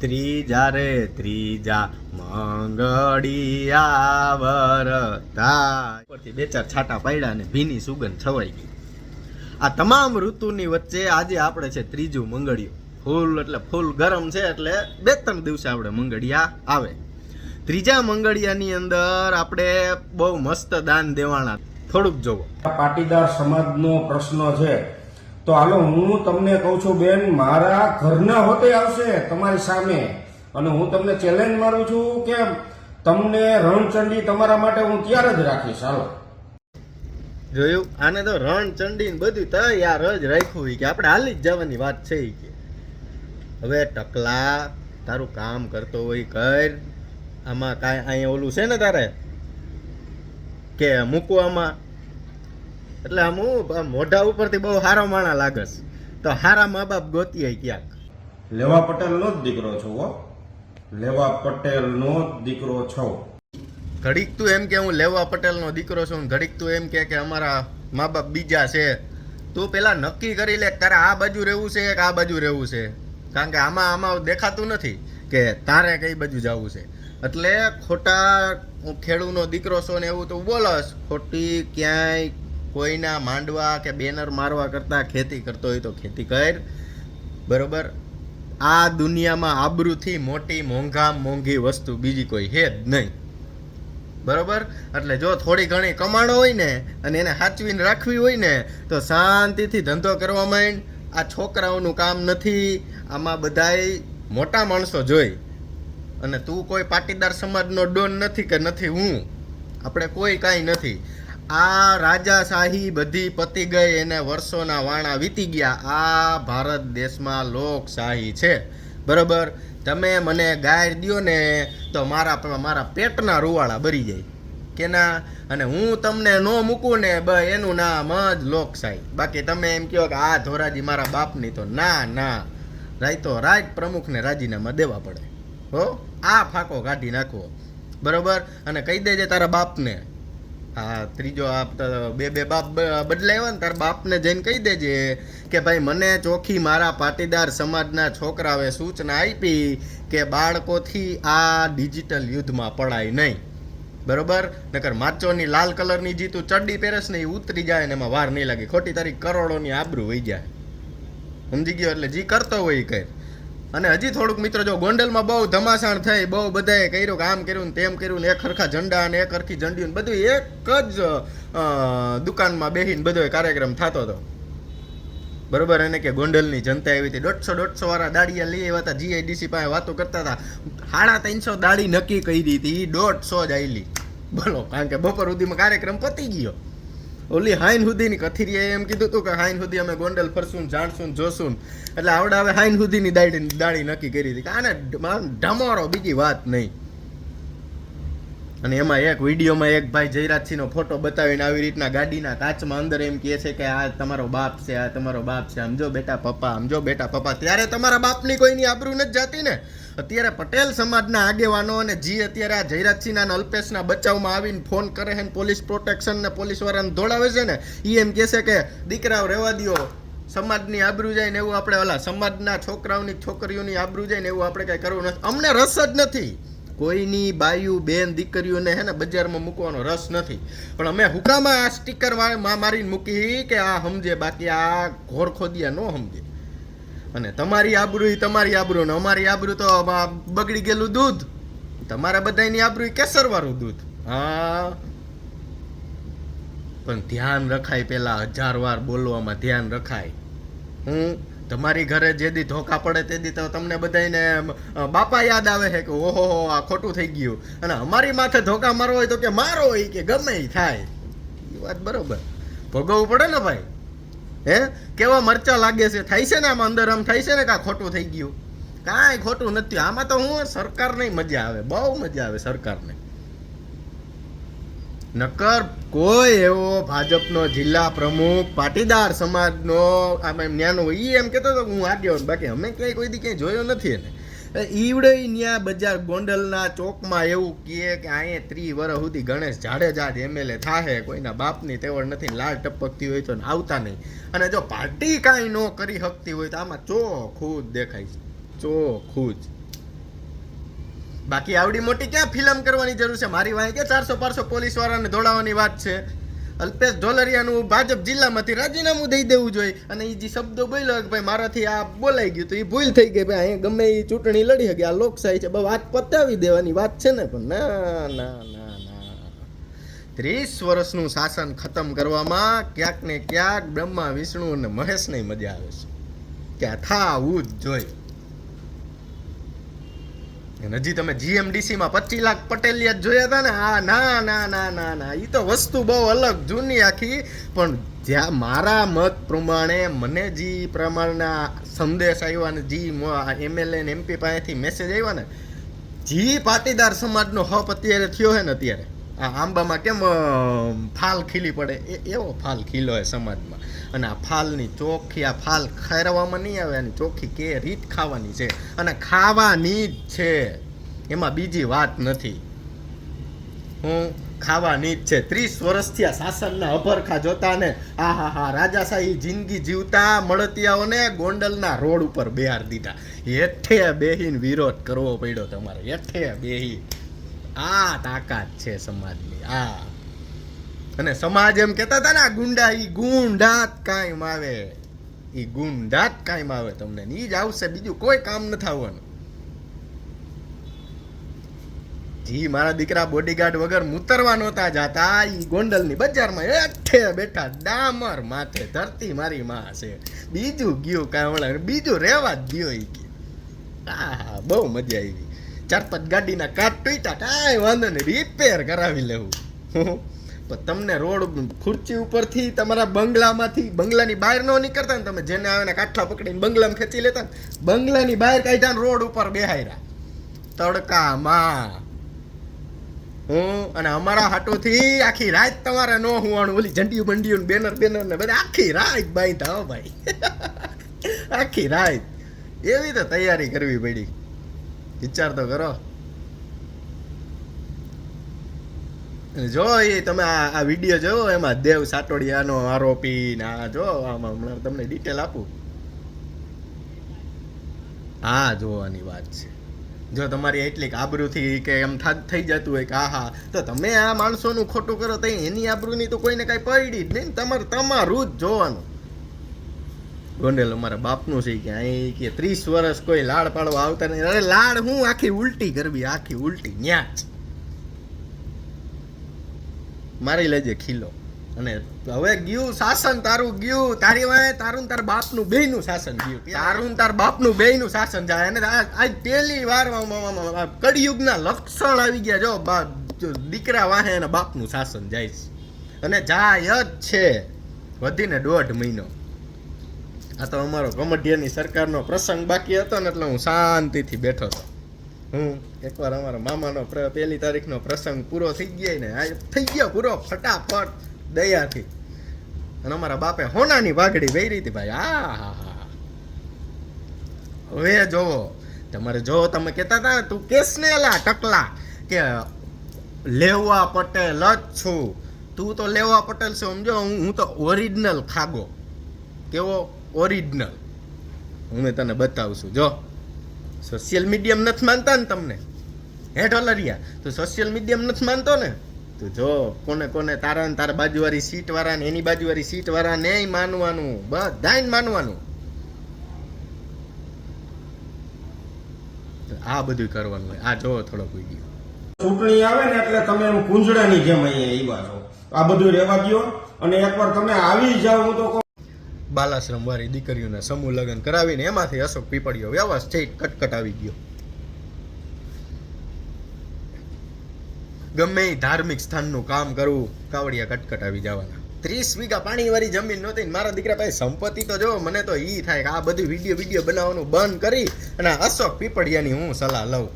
ત્રીજા રે ત્રીજા મંગળિયા વરતા ઉપરથી બે ચાર છાટા પાડ્યા અને ભીની સુગંધ છવાઈ ગઈ. આ તમામ ઋતુની વચ્ચે આજે આપણે છે ત્રીજું મંગળિયું. ફૂલ એટલે ફૂલ ગરમ છે એટલે બે ત્રણ દિવસે આપણે મંગળિયા આવે. ત્રીજા મંગળિયાની અંદર આપણે બહુ મસ્ત દાન દેવાના થોડુંક જોવો. પાટીદાર સમાજનો પ્રશ્ન છે તો હાલો, હું તમને કહું છું બેન, મારા ઘરના હોતે આવશે તમારી સામે. અને હું તમને ચેલેન્જ મારું છું કે તમને રણચંડી તમારા માટે હું ત્યારે જ રાખીશ. હાલો. જોયું? આને તો રણચંડી ને બધું તૈયાર જ રાખ્યું કે આપણે હાલી જ જવાની વાત છે કે. હવે ટકલા, તારું કામ કરતો હોય કર. આમાં કાંઈ, અહીંયા ઓલું છે ને તારે? કે મૂકવામાં એટલે આમ હું મોઢા ઉપરથી બહુ હારો માણા લાગસ તો હારા મા બાપ ગોતીએ ક્યાંક. લેવા પટેલનો જ દીકરો છો હો. લેવા પટેલનો જ દીકરો છો. ઘડીક તું એમ કે હું લેવા પટેલનો દીકરો છું ઘડીક તું એમ કે કે અમારા મા બાપ બીજા છે. તું પેલા નક્કી કરી લે તારે આ બાજુ રહેવું છે કે આ બાજુ રહેવું છે? કારણ કે આમાં આમાં દેખાતું નથી કે તારે કઈ બાજુ જવું છે. એટલે ખોટા હું ખેડૂનો દીકરો છો ને એવું તું બોલસ. ખોટી ક્યાંય કોઈના માંડવા કે બેનર મારવા કરતાં ખેતી કરતો હોય તો ખેતી કર. બરોબર? આ દુનિયામાં આબરૂથી મોટી મોંઘા મોંઘી વસ્તુ બીજી કોઈ છે જ નહીં. બરોબર? એટલે જો થોડી ઘણી કમાણો હોય ને અને એને સાચવીને રાખવી હોય ને તો શાંતિથી ધંધો કરવા માંડ. આ છોકરાઓનું કામ નથી. આમાં બધાય મોટા માણસો જોઈ. અને તું કોઈ પાટીદાર સમાજનો ડોન નથી કે નથી હું? આપણે કોઈ કાંઈ નથી. આ રાજાશાહી બધી પતી ગઈ એને વર્ષોના વાણા વીતી ગયા. આ ભારત દેશમાં લોકશાહી છે. બરોબર? તમે મને ગાય દો ને તો મારા મારા પેટના રૂવાળા બરી જાય. કે ના અને હું તમને ન મૂકું ને બ એનું નામ જ લોકશાહી. બાકી તમે એમ કહો કે આ ધોરાજી મારા બાપની તો ના ના. રાય તો રાજ પ્રમુખને રાજીનામા દેવા પડે. હો? આ ફાંકો કાઢી નાખવો. બરોબર? અને કહી દેજે તારા બાપને. હા, ત્રીજો આ બે બે બાપ બદલાવ્યા ને, તારા બાપને જઈને કહી દેજે કે ભાઈ, મને ચોખ્ખી મારા પાટીદાર સમાજના છોકરાઓએ સૂચના આપી કે બાળકોથી આ ડિજિટલ યુદ્ધમાં પડાય નહીં. બરોબર? નકર માચોની લાલ કલરની જે તું ચડ્ડી પહેરસ ને એ ઉતરી જાય ને એમાં વાર નહીં લાગે. ખોટી તારી કરોડોની આબરૂ વહી જાય. સમજી ગયો? એટલે જે કરતો હોય એ અને હજી થોડુંક મિત્રો જો ગોંડલમાં બહુ ધમાસાણ થઈ, બહુ બધાએ કર્યું કે આમ કર્યું તેમ કર્યું ને એક હરખા ઝંડા અને એક હરખી ઝંડીઓ ને બધું એક જ દુકાનમાં બેહીને બધો કાર્યક્રમ થતો હતો. બરોબર? એને કે ગોંડલની જનતા એવી હતી. દોઢસો દોઢસો વાળા દાડિયા લઈ આવ્યા હતા જીઆઈડીસી પાસે વાતો કરતા હતા. સાડા ત્રણસો દાડી નક્કી કરી હતી એ દોઢસો જ આવેલી બોલો, કારણ કે બપોર સુધીમાં કાર્યક્રમ પતી ગયો. ઓલી હાઈન સુધીની કથિરીએ એમ કીધું હતું કે હાઈન સુધી અમે ગોંડલ ફરશું જાણશું જોશું એટલે આવડે હવે હાઈન સુધીની દાડી દાડી નક્કી કરી હતી કે આને ઢમોરો બીજી વાત નહીં. અને એમાં એક વિડીયોમાં એક ભાઈ જયરાજસિંહનો ફોટો બતાવીને આવી રીતના ગાડીના કાચમાં અંદર એમ કહે છે કે આ તમારો બાપ છે, આ તમારો બાપ છે. આમ જો બેટા પપ્પા, આમ જો બેટા પપ્પા. ત્યારે તમારા બાપની કોઈની આબરૂ નથી જાતી ને? અત્યારે પટેલ સમાજના આગેવાનો અને જી અત્યારે આ જયરાજસિંહના અલ્પેશના બચાવમાં આવીને ફોન કરે છે પોલીસ પ્રોટેક્શન ને પોલીસવાળાને દોડાવે છે ને એ એમ કહે છે કે, દીકરાઓ, રહેવા દો સમાજની આબરૂ જાય ને એવું આપણે ઓલા સમાજના છોકરાઓની છોકરીઓની આબરૂ જાય ને એવું આપણે કાંઈ કરવું નથી. અમને રસ જ નથી. કોઈની બાયુ, બેન, દીકરીઓને હે ને બજારમાં મૂકવાનો રસ નથી. પણ અમે હુકામાં આ સ્ટીકર મારીને મૂકી કે આ સમજે, બાકી આ ઘોર ખોદિયા ન સમજે. અને તમારી આબરૂ ઈ તમારી આબરૂ ને અમારી આબરૂ તો બગડી ગયેલું દૂધ. તમારા બધાની આબરૂ કેસરવાળું દૂધ. હા. પણ ધ્યાન રખાય પેલા હજાર વાર બોલવામાં ધ્યાન રખાય. હું તમારી ઘરે જે દી ધોકા પડે તે દી તો તમને બધાને બાપા યાદ આવે છે કે ઓહો, આ ખોટું થઈ ગયું. અને અમારી માથે ધોકા મારવો હોય તો કે મારો હોય કે ગમે થાય. એ વાત બરોબર. ભોગવવું પડે ને ભાઈ? હે? કેવા મરચા લાગે છે? થાય છે ને આમાં અંદર આમ? થાય છે ને કાં ખોટું થઈ ગયું? કાંઈ ખોટું નથી. આમાં તો હું સરકારને મજા આવે. બહુ મજા આવે સરકારને. નકર કોઈ એવો ભાજપનો જિલ્લા પ્રમુખ, પાટીદાર સમાજનો, આમ એમ ન્યાનો એ એમ કહેતો હતો હું આગ્યો બાકી. અમે ક્યાંય કોઈ દી ક્યાંય જોયો નથી એને. ઈવડે ન્યા બજાર ગોંડલના ચોકમાં એવું કહે કે અહીંયા ત્રી વર્ષ સુધી ગણેશ જાડેજા જ એમએલએ થાહે, કોઈના બાપની તેવડ નથી, લાળ ટપકતી હોય તો આવતા નહીં. અને જો પાર્ટી કાંઈ ન કરી શકતી હોય તો આમાં ચો જ દેખાય છે ચો જ બાકી આવડી મોટી ક્યાં ફિલ્મ કરવાની જરૂર છે? મારી વાંહે કે ચારસો પાંચસો પોલીસ વાળાને દોડાવવાની વાત છે? અલ્પેશ ઢોલરિયાનું ભાજપ જિલ્લામાંથી રાજીનામું દઈ દેવું જોઈએ. અને એ જે શબ્દો બોલ્યો કે ભાઈ મારાથી આ બોલાઈ ગયું તો એ ભૂલ થઈ ગઈ. ભાઈ અહીંયા ગમે એ ચૂંટણી લડી શકે, આ લોકશાહી છે વાત પતાવી દેવાની વાત છે ને, પણ ના ના ના ત્રીસ વર્ષનું શાસન ખતમ કરવામાં ક્યાંક ને ક્યાંક બ્રહ્મા, વિષ્ણુ અને મહેશને મજા આવે છે. કે થાવું જ જોઈએ. હજી તમે જીએમડીસી માં પચીસ લાખ પટેલિયા જોયા હતા ને? હા, ના ના ના ના ના. એ તો વસ્તુ બહુ અલગ, જૂની આખી. પણ જ્યાં મારા મત પ્રમાણે મને જે પ્રમાણના સંદેશ આવ્યા ને જે એમએલએ ને એમપી પાસેથી મેસેજ આવ્યા ને, જી પાટીદાર સમાજનો હપ અત્યારે થયો છે ને અત્યારે, આ આંબામાં કેમ ફાલ ખીલી પડે? એ, એવો ફાલ ખીલો હોય સમાજમાં. અને આ ફાલની ચોખ્ખી, આ ફાલ ખેરવામાં નહીં આવે અને ચોખ્ખી કે રીત ખાવાની છે. અને ખાવાની જ છે. એમાં બીજી વાત નથી. હું ખાવાની જ છે. ત્રીસ વર્ષથી આ શાસનના અભરખા જોતા ને આ હા હા રાજાશાહી જિંદગી જીવતા મળતિયાઓને ગોંડલના રોડ ઉપર બેહાર દીધા. હેઠે બેહીને વિરોધ કરવો પડ્યો તમારે. હેઠે બેહી. આ તાકાત છે સમાજની. આ. અને સમાજ એમ કહેતા હતા ને ગુંડા એ ગુંડાત કાયમ આવે. એ ગુંડાત કાયમ આવે તમને. એ જ આવશે, બીજું કોઈ કામ ન થવાનું. જી, મારા દીકરા બોડીગાર્ડ વગર મુતરવા નહોતા જાતા. ઈ ગોંડલની બજારમાં એઠે બેઠા, ડામર માથે ધરતી મારી માં છે. બીજું ગયું કાંઈ બીજું રહેવા જ ગયો ઈ ગયો હા બહુ મજા આવી. ચાર પાંચ ગાડીના કાટ તૂટ્યા, કાંઈ વાંધો નહીં રિપેર કરાવી લેવું. તમને રોડ ખુરચી ઉપરથી તમારા બંગલામાંથી, બંગલાની બહાર ન નીકળતા તમે જેને આવે કાઠલા પકડીને બંગલામાં ખેંચી લેતા ને, બંગલાની બહાર કાઢ્યા રોડ ઉપર બેહાયરા. તડકામાં હું અને અમારા હાટોથી આખી રાત તમારે ન હોવાનું ઓલી ઝંડિયું બંડિયું બેનર બેનર ને બધા આખી રાત ભાઈ તો ભાઈ. આખી રાત. એવી તો તૈયારી કરવી પડી. વિચાર તો કરો અને જો, એ તમે આ આ વીડિયો જોયો એમાં દેવ સાટોડિયાનો આરોપી ને જો, આમાં હમણાં તમને ડિટેલ આપું. હા જોવાની વાત છે. જો, તમારી એટલી આબરૂથી કે એમ થઈ જતું હોય કે આહા, તો તમે આ માણસોનું ખોટું કરો તો એની આબરૂની તો કોઈને કાંઈ પડી જ નહીં તમારે તમારું જ જોવાનું. ગોંડેલ, અમારા બાપનું છે કે અહીં કે ત્રીસ વર્ષ કોઈ લાડ પાડવા આવતા નહીં. અરે, લાડ હું આખી ઉલટી કરવી? આખી ઉલટી ન્યા મારી લેજે ખીલો. અને હવે ગયું શાસન, તારું ગયું, તારી વાંહે, તારું તાર બાપનું બેયનું શાસન ગયું. તારું તાર બાપનું બેયનું શાસન જાય. અને આજ પહેલી વાર કળિયુગના લક્ષણ આવી ગયા. જો, બા- દીકરા વાહે અને બાપનું શાસન જાય અને જાય જ છે. વધીને દોઢ મહિનો. આ તો અમારો કમઢિયાની સરકારનો પ્રસંગ બાકી હતો ને, એટલે હું શાંતિથી બેઠો હતો હું એકવાર અમારા મામાનો પહેલી તારીખનો પ્રસંગ પૂરો થઈ ગયો ને, આ થઈ ગયો પૂરો, ફટાફટ, દયાથી. અને અમારા બાપે હોનાની વાઘડી વેરી હતી ભાઈ. આ હા હવે જોવો, તમારે જો, તમે કહેતા હતા તું કેસ ને એલા, ટકલા, કે લેવા પટેલ જ છું. તું તો લેવા પટેલ છે, સમજો, હું હું તો ઓરિજિનલ ખાગો. કેવો ઓરિજિનલ હું તને બતાવું જો. સોશિયલ મીડિયમ નથી માનતા ને તમને? હે ઢોલરિયા તું સોશિયલ મીડિયમ નથી માનતો ને? તું જો, કોને કોને તારા ને તારા બાજુવાળી સીટ વાળા ને એની બાજુવાળી સીટ વાળા ને માનવાનું. બધાય માનવાનું. આ બધું કરવાનું હોય. આ જો થોડોક વીડિયો ચૂંટણી આવે ને એટલે તમે એમ કુંજડાની જેમ અહીંયા આવ્યા છો. આ બધું રહેવા દો અને એકવાર તમે આવી જાઓ, હું તો કહું બાલાશ્રમ વાળી દીકરીઓને સમૂહ લગ્ન કરાવીને એમાંથી અશોક પીપળીઓ વ્યવસ્થિત કટકટ આવી ગયો. ગમે ધાર્મિક સ્થાનનું કામ કરવું, કાવડિયા કટકટ આવી જવાના. ત્રીસ વીઘા પાણી વાળી જમીન નહોતી મારા દીકરા પાસે સંપત્તિ તો જો, મને તો ઈ થાય કે આ બધી વીડિયો વીડિયો બનાવવાનું બંધ કરી અને અશોક પીપળિયાની હું સલાહ લઉં.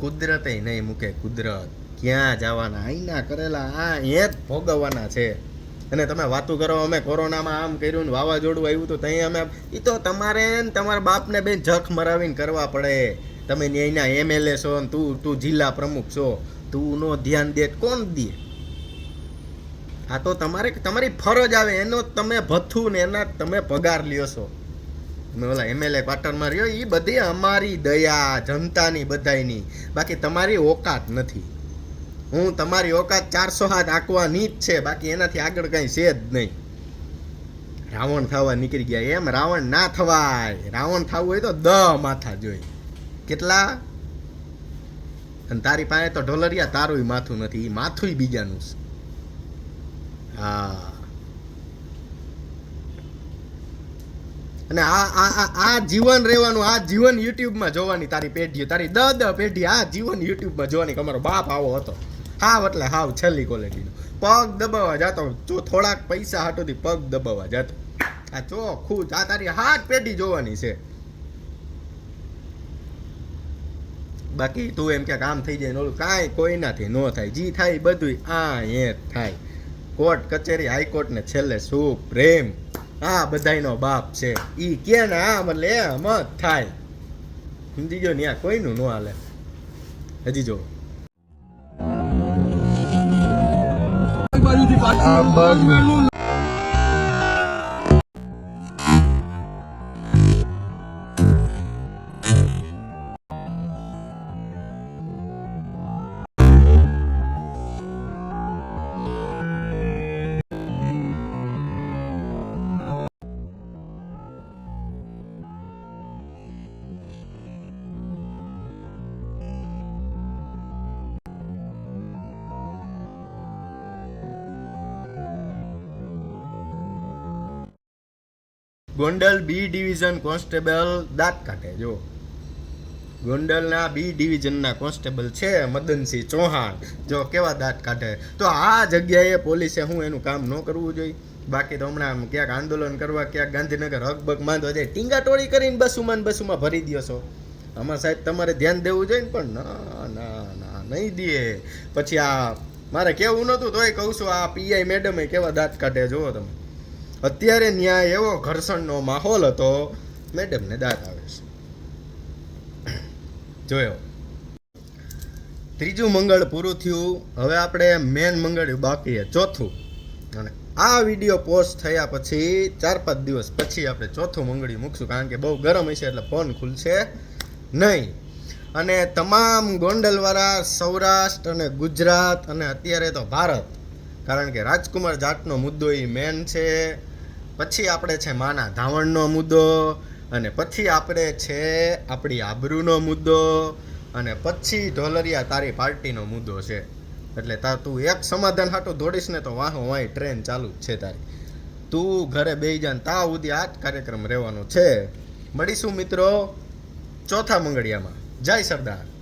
કુદરતે નહીં મૂકે કુદરત. ક્યાં જવાના? આઈના કરેલા આ એ જ ભોગવવાના છે. અને તમે વાતું કરો, અમે કોરોનામાં આમ કર્યું ને વાવાઝોડું આવ્યું તો ત્યાં અમે એ તો તમારે ને તમારા બાપને બેન જખ મરાવીને કરવા પડે. તમે અહીંના એમએલએ છો ને તું તું જિલ્લા પ્રમુખ છો. તું નો ધ્યાન દે કોણ દે? આ તો તમારે તમારી ફરજ આવે, એનો તમે ભથ્થું ને એના તમે પગાર લ્યો છો. તમે ઓલા એમએલએ ક્વાર્ટરમાં રહ્યો એ બધી અમારી દયા, જનતાની બધાયની. બાકી તમારી ઓકાત નથી. હું તમારી ઓકાત ચારસો હાથ આંકવાની જ છે, બાકી એનાથી આગળ કંઈ છે જ નહીં. રાવણ થવા નીકળી ગયા. એમ રાવણ ના થવાય. રાવણ થવું હોય તો દ માથા જોઈ. કેટલા? અને તારી પાસે તો ઢોલરિયા તારું માથું નથી. એ માથું બીજાનું છે. હા. અને આ આ આ જીવન રહેવાનું, આ જીવન યુટ્યુબમાં જોવાની તારી પેઢી તારી દ દ પેઢી આ જીવન યુટ્યુબમાં જોવાની અમારો બાપ આવો હતો. હાવ એટલે હાવ છેલ્લી ક્વોલિટીનો પગ દબાવવા જાતો જો થોડાક પૈસા હાટોથી પગ દબાવવા જાતો આ ચોખ્ખું આ તારી હાથ પેઢી જોવાની છે. બાકી તું એમ કે કામ થઈ જાય ઓલું કાંઈ કોઈનાથી ન થાય. જી થાય બધું આ એ થાય. કોર્ટ, કચેરી હાઈકોર્ટને છેલ્લે શું પ્રેમ આ બધાયનો બાપ છે. ઈ કે ને આ મતલબ એમ જ થાય. સમજી ગયો ને આ કોઈનું ન હાલે. હજી જો i'm Ambas. Gondal B division constable દાંત કાઢે જો ગોંડલના બી ડિવિઝનના કોન્સ્ટેબલ છે મદનસિંહ ચૌહાણ. જો, કેવા દાંત કાઢે તો આ જગ્યાએ પોલીસે હું એનું કામ ન કરવું જોઈએ. બાકી તો હમણાં ક્યાંક આંદોલન કરવા, ક્યાંક ગાંધીનગર હકબક માંધો જાય, ટીંગાટોળી કરીને બસુમાં બસુમાં ભરી દો છો. આમાં સાહેબ તમારે ધ્યાન દેવું જોઈએ પણ ના ના ના, નહીં દે પછી આ મારે કેવું નહોતું તોય કહું છું, આ પીઆઈ મેડમે કેવા દાંત કાઢે જુઓ તમે. અત્યારે ન્યાય એવો ઘર્ષણનો માહોલ હતો, મેડમને દાંત આવે છે. જોયો. ત્રીજું મંગળ પૂરું થયું. હવે આપણે મેન મંગળ બાકી ચોથું. અને આ વીડિયો પોસ્ટ થયા પછી ચાર પાંચ દિવસ પછી આપણે ચોથું મંગળી મૂકશું, કારણ કે બહુ ગરમ હશે એટલે ફોન ખુલશે નહીં. અને તમામ ગોંડલવાળા સૌરાષ્ટ્ર અને ગુજરાત અને અત્યારે તો ભારત કારણ કે રાજકુમાર જાટનો મુદ્દો એ મેન છે. પછી આપણે છે માના ધાવણનો મુદ્દો અને પછી આપણે છે આપણી આબરૂનો મુદ્દો અને પછી ઢોલરિયા તારી પાર્ટીનો મુદ્દો છે. એટલે તાર તું એક સમાધાન હાટો દોડીશ ને તો વાહો વાહી ટ્રેન ચાલુ છે તારી. તું ઘરે બે જાન, તા સુધી આ જ કાર્યક્રમ રહેવાનો છે. મળીશું મિત્રો ચોથા મંગળિયામાં. જય સરદાર.